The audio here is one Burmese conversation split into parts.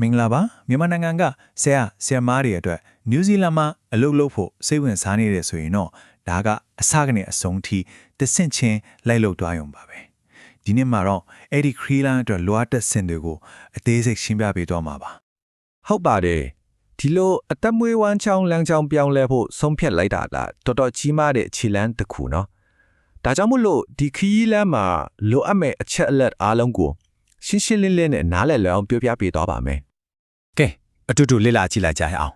မင်္ဂလာပါမြန်မာနိုင်ငံကဆရာဆရာမတွေအတွက်နယူးဇီလန်မှာအလုပ်လုပ်ဖို့စိတ်ဝင်စားနေတယ်ဆိုရင်တော့ဒါကအစကနေအဆုံးထိတစ်ဆင့်ချင်းလိုက်လုပ်သွားရုံပါပဲဒီနေ့မှာတော့အဲ့ဒီခရီးလန်းအတွက်လိုအပ်တဲ့ဆင်တွေကိုအသေးစိတ်ရှင်းပြပေးသွားမှာပါဟုတ်ပါတယ်ဒီလိုအသက်မွေးဝမ်းချောင်းလမ်းချောင်းပြောင်းလဲဖို့ဆုံးဖြတ်လိုက်တာလားတော်တော်ကြီးမားတဲ့ခြေလမ်းတစ်ခုနော်ဒါကြောင့်မို့လို့ဒီခရီးလမ်းမှာလိုအပ်မဲ့အချက်အလက်အားလုံးကိုရှင်းရှင်းလင်းလင်းနဲ့နားလည်လည်အောင်ပြောပြပေးသွားပါမယ်ကဲ အတူတူလေ့လာကြည့်လိုက်ကြရအောင်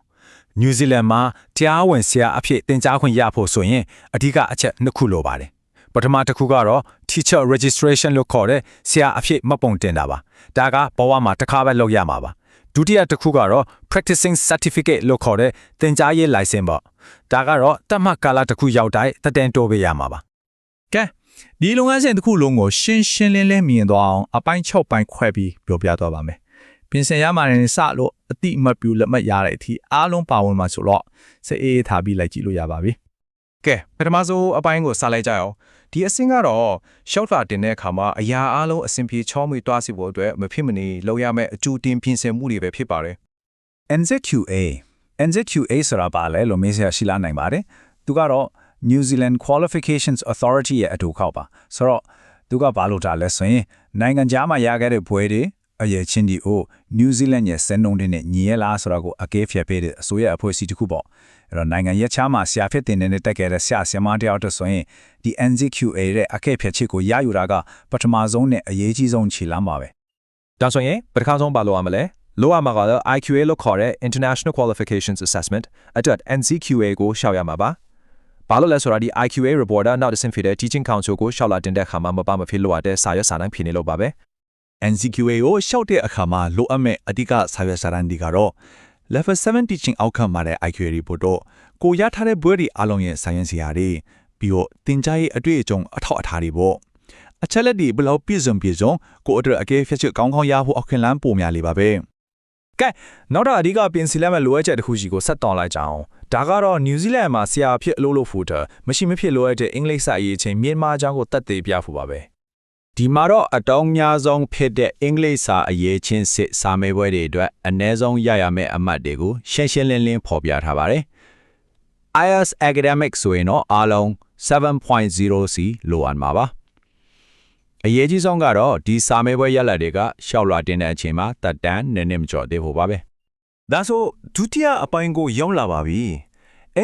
နယူးဇီလန်မှာတရားဝင်ဆရာအဖြစ်တင် जा ခွင့်ရဖို့ဆိုရင်အဓိကအချက်နှစ်ခုလိုပါတယ်ပထမတစ်ခုကတော့ teacher registration လို့ခေါ်တဲ့ဆရာအဖြစ်မှတ်ပုံတင်တာပါဒါကဘဝမှာတစ်ခါပဲလုပ်ရမှာပါဒုတိယတစ်ခုကတော့ practicing certificate လို့ခေါ်တဲ့သင်ကြားရေး license ပေါ့ဒါကတော့တတ်မှတ်ကာလတစ်ခုရောက်တိုင်းတက်တန်တိုးပေးရမှာပါကဲဒီလုပ်ငန်းစဉ်တစ်ခုလုံးကိုရှင်းရှင်းလင်းလင်းမြင်သွားအောင်အပိုင်း6ပိုင်းခွဲပြီးပြောပြသွားပါမယ် ပြင်ဆင်ရမှာနဲ့စလို့အတိအမတ်ပြူလက်မှတ်ရတဲ့အထိအားလုံးပါဝင်မှာဆိုတော့စိတ်အေးအေးထားပြီးလိုက်ကြည့်လို့ရပါပြီကဲပထမဆုံးအပိုင်းကိုစလိုက်ကြအောင်ဒီအဆင့်ကတော့ short လာတင်တဲ့အခါမှာအရာအားလုံးအဆင်ပြေချောမွေသွားစီဖို့အတွက်မဖြစ်မနေလုပ်ရမယ့်အကျူတင်ပြင်ဆင်မှုတွေပဲဖြစ်ပါတယ် NZQA NZQA ဆိုတာပါလဲလို့မေးစရာရှိလာနိုင်ပါတယ်သူကတော့ New Zealand Qualifications Authority ရဲ့အတူခောက်ပါဆိုတော့သူကဘာလို့တာလဲဆိုရင်နိုင်ငံခြားမှာရခဲ့တဲ့ဘွဲတွေ အရေးချင်းဒီကို New Zealand ရဲ့စံနှုန်းတွေနဲ့ညီရလားဆိုတာကိုအကဲဖြတ်ပေးတဲ့အစိုးရအဖွဲ့အစည်းတစ်ခုပေါ့အဲ့တော့နိုင်ငံရဲ့ခြားမှာဆရာဖြစ်တင်နေတဲ့တက်ခဲ့တဲ့ဆရာဆရာမတယောက်တည်းဆိုရင်ဒီ NZQA ရဲ့အကဲဖြတ်ချက်ကိုရယူတာကပထမဆုံးနဲ့အရေးကြီးဆုံးခြေလှမ်းပါပဲဒါဆိုရင်ပထမဆုံးပါလို့ရမလဲလိုအပ်မှာကတော့ IQA လို့ခေါ်တဲ့ International Qualifications Assessment အတွက် NCQA ကိုရှောက်ရမှာပါဘာလို့လဲဆိုတော့ဒီ IQA reporter နောက်တစ်ဆင့်ဖြစ်တဲ့ Teaching Council ကိုရှောက်လာတင်တဲ့အခါမှာမပါမဖြစ်လို့ရတဲ့စာရွက်စာတမ်းဖြစ်နေလို့ပါပဲ NCQA ကိုရှောက်တဲ့အခါမှာလိုအပ်မဲ့အဓိကစာရွက်စာတမ်းတွေကတော့ level 7 teaching outcome မှာတဲ့ IQA report တော့ကိုရထားတဲ့ဘွဲတွေအားလုံးရဲ့ science ရာတွေပြီးတော့သင်ကြားရေးအတွေ့အကြုံအထောက်အထားတွေပေါ့အချက်လက်တွေဘယ်လောက်ပြည့်စုံပြည့်စုံကိုအတွက်အကဲဖြတ်ချက်ကောင်းကောင်းရဖို့အခွင့်အလမ်းပိုများလေပါပဲကဲနောက်တော့အဓိကပြင်ဆင်လက်မဲ့လိုအပ်ချက်တစ်ခုစီကိုဆက်တော်လိုက်ကြအောင်ဒါကတော့ New Zealand မှာဆရာအဖြစ်အလုပ်လုပ်ဖို့အတွက်မရှိမဖြစ်လိုအပ်တဲ့အင်္ဂလိပ်စာအရေးချင်းမြန်မာအကြောင်းကိုတတ်သိပြဖို့ပါပဲ ဒီမှာတော့အတောင်းများဆုံးဖြစ်တဲ့အင်္ဂလိပ်စာအရေးချင်းစစ်စာမေးပွဲတွေအတွက်အ ਨੇ ဆုံးရရမယ့်အမှတ်တွေကိုရှင်းရှင်းလင်းလင်းဖော်ပြထားပါတယ်။ IELTS Academic ဆိုရင်တော့အားလုံး7.0စီလိုအပ်မှာပါ။အရေးကြီးဆုံးကတော့ဒီစာမေးပွဲရလဒ်တွေကရှောက်လွှာတင်တဲ့အချိန်မှာတက်တန်းနည်းနည်းမကျော်သေးဖို့ပါပဲ။ဒါဆိုဒုတိယအပိုင်းကိုရောက်လာပါပြီ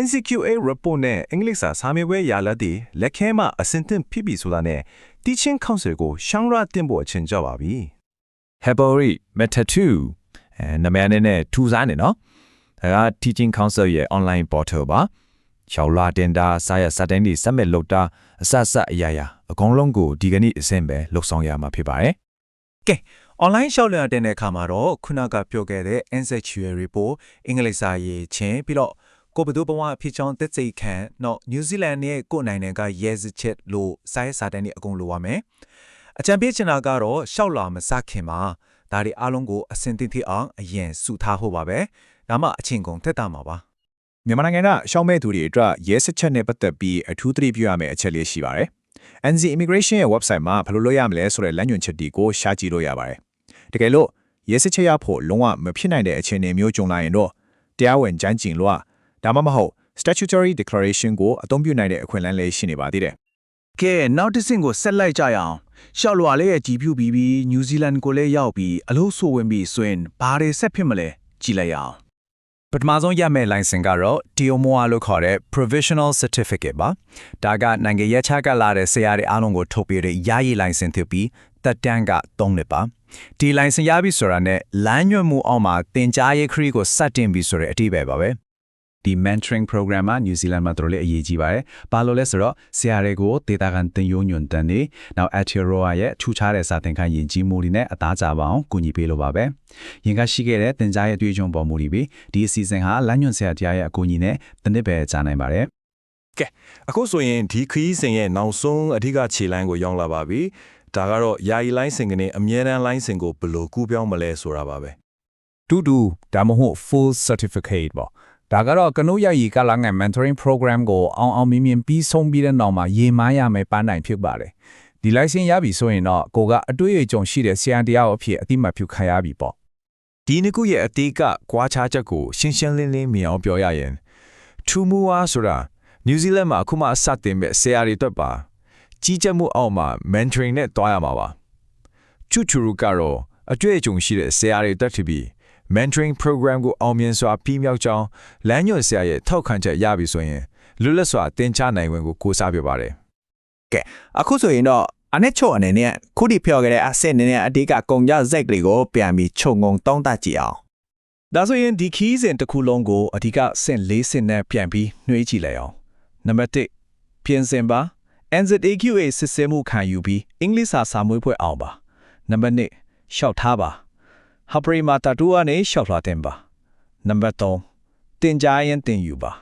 NCQA report နဲ့အင်္ဂလိပ်စာစာမေးပွဲရလဒ်တွေလက်ခဲမှာအစင်သင့်ဖြစ်ပြီဆိုတာနဲ့ Teaching Council ကိုရှောင်းရတင်ဖို့အချင်းကြပါပြီ Hebori Meta 2အဲနာမည်နဲ့ထူစားနေနော်ဒါက Teaching Council ရဲ့ online portal ပါချောက်လာတင်တာစာရစာတိုင်းတွေစက်မဲ့လုပ်တာအစစအရာရာအကုန်လုံးကိုဒီကနေ့အဆင့်ပဲလှုပ်ဆောင်ရမှာဖြစ်ပါတယ်ကဲ online ရှောက်လျံတင်တဲ့အခါမှာတော့ခုနကပြောခဲ့တဲ့ NZQA report အင်္ဂလိပ်စာရေးချင်းပြီးတော့ ကိုဘဒုဘဝအဖြစ်ချောင်းတက်စိတ်ခံတော့ New Zealand ရဲ့ကိုယ်နိုင်ငံက yes ချက်လို့စာရေးစာတမ်းတွေအကုန်လိုရမယ်အကြံပေးချင်တာကတော့ရှောက်လာမစခင်မှာဒါတွေအားလုံးကိုအစင်သိသိအောင်အရင်စုထားဖို့ပါပဲဒါမှအချင်းကုန်တက်တာမှာပါမြန်မာနိုင်ငံကရှောင်းမဲ့သူတွေအတွက်ရဲစချက်နဲ့ပတ်သက်ပြီးအထူးသတိပြုရမယ့်အချက်လေးရှိပါတယ် NZ Immigration ရဲ့ website မှာဘယ်လိုလုပ်ရမလဲဆိုတဲ့လမ်းညွှန်ချက်တွေကိုရှားကြည့်လို့ရပါတယ်တကယ်လို့ရဲစချက်ရဖို့လုံးဝမဖြစ်နိုင်တဲ့အခြေအနေမျိုးကြုံလာရင်တော့တရားဝင်ကြမ်းကျင်လို့ ဒါမှမဟုတ် statutory declaration ကိုအသုံးပြုနိုင်တဲ့အခွင့်အလမ်းလေးရှိနေပါသေးတယ်ကဲနောက်တစ်ဆင့်ကိုဆက်လိုက်ကြရအောင်ရှောက်လွာလေးရဲ့ကြည်ပြူပြီးပြီးနယူးဇီလန်ကိုလည်းရောက်ပြီးအလို့ဆိုဝင်ပြီးဆိုရင်ဘာတွေဆက်ဖြစ်မလဲကြည့်လိုက်ရအောင်ပထမဆုံးရမယ့် license ကတော့ DOMOA လို့ခေါ်တဲ့ provisional certificate ပါဒါကနိုင်ငံရေးချကလာတဲ့ဆရာတွေအားလုံးကိုထုတ်ပေးတဲ့ယာယီ license ဖြစ်ပြီးတက်တန်းက3နှစ်ပါဒီ license ရပြီဆိုတာနဲ့လမ်းညွှန်မှုအောက်မှာသင်ကြားရေးခရီးကိုစတင်ပြီဆိုတဲ့အတိပဲပါပဲ ဒီ mentoring program မှာ New Zealand မှာတို့လည်းအရေးကြီးပါတယ်။ဘာလို့လဲဆိုတော့ဆရာတွေကိုဒေတာကန်တင်ယုံညွန်တန်နေနောက် Ateroa ရဲ့ထူခြားတဲ့စာသင်ခန်းယဉ်ကျေးမှုတွေနဲ့အသားကြပါအောင်ကူညီပေးလို့ပါပဲ။ရင်ကရှိခဲ့တဲ့သင်ကြားရဲ့အတွေ့အကြုံပေါ်မူတည်ပြီးဒီအစီအစဉ်ဟာလမ်းညွန်ဆရာတရားရဲ့အကူအညီနဲ့တစ်နှစ်ပဲကြာနိုင်ပါတယ်ကဲအခုဆိုရင်ဒီခရီးစဉ်ရဲ့နောက်ဆုံးအဓိကခြေလှမ်းကိုရောက်လာပါပြီဒါကတော့ယာယီလိုင်းစဉ်ကနေအမြဲတမ်းလိုင်းစဉ်ကိုဘယ်လိုကူးပြောင်းမလဲဆိုတာပါပဲတူတူဒါမှမဟုတ် full certificate ပေါ့ ဒါကတော့ကနုရည်ကလာငယ် mentoring program ကိုအောင်အောင်မြင်မြင်ပြီးဆုံးပြီးတဲ့နောက်မှာရေမရမယ်ပန်းနိုင်ဖြစ်ပါတယ်ဒီ license ရပြီဆိုရင်တော့ကိုကအတွေ့အကြုံရှိတဲ့ဆရာတရားအဖြစ်အတိမတ်ပြုခံရပြီပေါ့ဒီနှစ်ခုရဲ့အသေးကကွာခြားချက်ကိုရှင်းရှင်းလင်းလင်းမြင်အောင်ပြောရရင်ထူမူဝါဆိုတာနယူးဇီလန်မှာအခုမှအစတင်မဲ့ဆရာတွေအတွက်ပါကြီးကြပ်မှုအောက်မှာ mentoring နဲ့တွားရမှာပါချူချူရူကတော့အတွေ့အကြုံရှိတဲ့ဆရာတွေတက်ထပြီး mentoring program ကိုအောင်မြင်စွာပြီးမြောက်ကြောင်းလမ်းညွှန်ဆရာရဲ့ထောက်ခံချက်ရပြီဆိုရင်လွတ်လပ်စွာသင်ကြားနိုင်ဝင်ကိုကိုးစားပြပါတယ်အခုဆိုရင်တော့အနဲ့ချို့အနေနဲ့ခုဒီပြောခဲ့တဲ့အဆင့်အနေနဲ့အဓိကကုန်ကြဇက်ကလေးကိုပြန်ပြီးခြုံငုံတောင်းတကြည့်အောင်ဒါဆိုရင်ဒီခီးစဉ်တစ်ခုလုံးကိုအဓိကဆင့်၄ဆင့်နဲ့ပြန်ပြီးနှွှေးကြည့်လိုက်အောင်နံပါတ်1ပြင်ဆင်ပါ NZAQA စစ်ဆေးမှုခံယူပြီးအင်္ဂလိပ်စာစာမွေးဖွဲ့အောင်ပါနံပါတ်2ရှောက်ထားပါ ဟာပရီမာတာတူကနေရှောက်လာတင်ပါနံပါတ်3တင်ကြားရင်တင်ယူပါ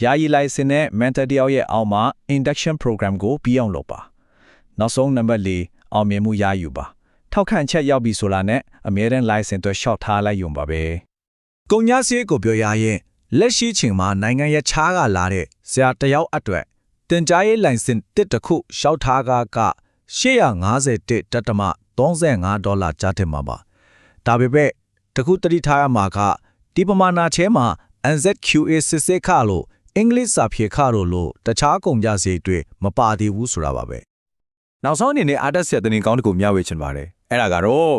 ယာယီလိုင်စင်နဲ့ mentor တယောက်ရဲ့အောက်မှာ induction program ကိုပြီးအောင်လုပ်ပါနောက်ဆုံးနံပါတ်4အောင်မြင်မှုရယူပါထောက်ခံချက်ရောက်ပြီဆိုတာနဲ့အမြဲတမ်း license အတွက်ရှောက်ထားလိုက်ရုံပါပဲကုန်ညာစည်းကိုပြောရရင်လက်ရှိချိန်မှာနိုင်ငံရဲ့ခြားကလာတဲ့ဆရာတယောက်အတွက်တင်ကြားရေးလိုင်စင်တစ်တစ်ခုရှောက်ထားကားက851တတမ35ဒေါ်လာကြားတင်မှာပါ ဒါပေမဲ့တခုတတိထားရမှာကဒီပမာဏချဲမှာ NZQA စစ်စစ်ခလို့အင်္ဂလိပ်စာဖြေခလို့လို့တခြားကုန်ကြစည်တွေမပါသေးဘူးဆိုတာပါပဲနောက်ဆုံးအနေနဲ့အားတက်ဆက်တဲ့တင်ကောင်းတစ်ခုမျှဝေချင်ပါတယ်အဲ့ဒါကတော့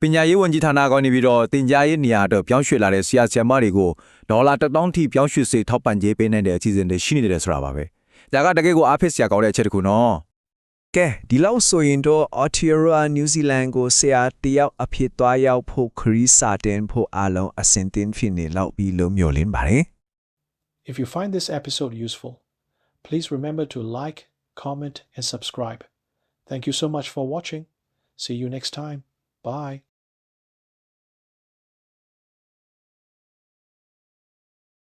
ပညာရေးဝန်ကြီးဌာနကနေပြီးတော့တင် जा ရေးနေရာအတွက်ပြောင်းရွှေ့လာတဲ့ဆရာဆရာမတွေကိုဒေါ်လာ1000ထိပြောင်းရွှေ့စေထောက်ပံ့ကြေးပေးနိုင်တဲ့အစီအစဉ်တွေရှိနေတယ်ဆိုတာပါပဲဒါကတကယ်ကိုအားဖြစ်စရာကောင်းတဲ့အချက်တစ်ခုနော် ကဲဒီလောက်ဆိုရင်တော့ Aotearoa New Zealand ကိုဆရာတယောက်အဖြစ်သွားရောက်ဖို့ခရီးစာတင်ဖို့အလုံးအစင်တင်ဖြစ်နေလောက်ပြီးလို့မျိုးလင်းပါတယ် If you find this episode useful, please remember to like, comment, and subscribe. Thank you so much for watching. See you next time. Bye.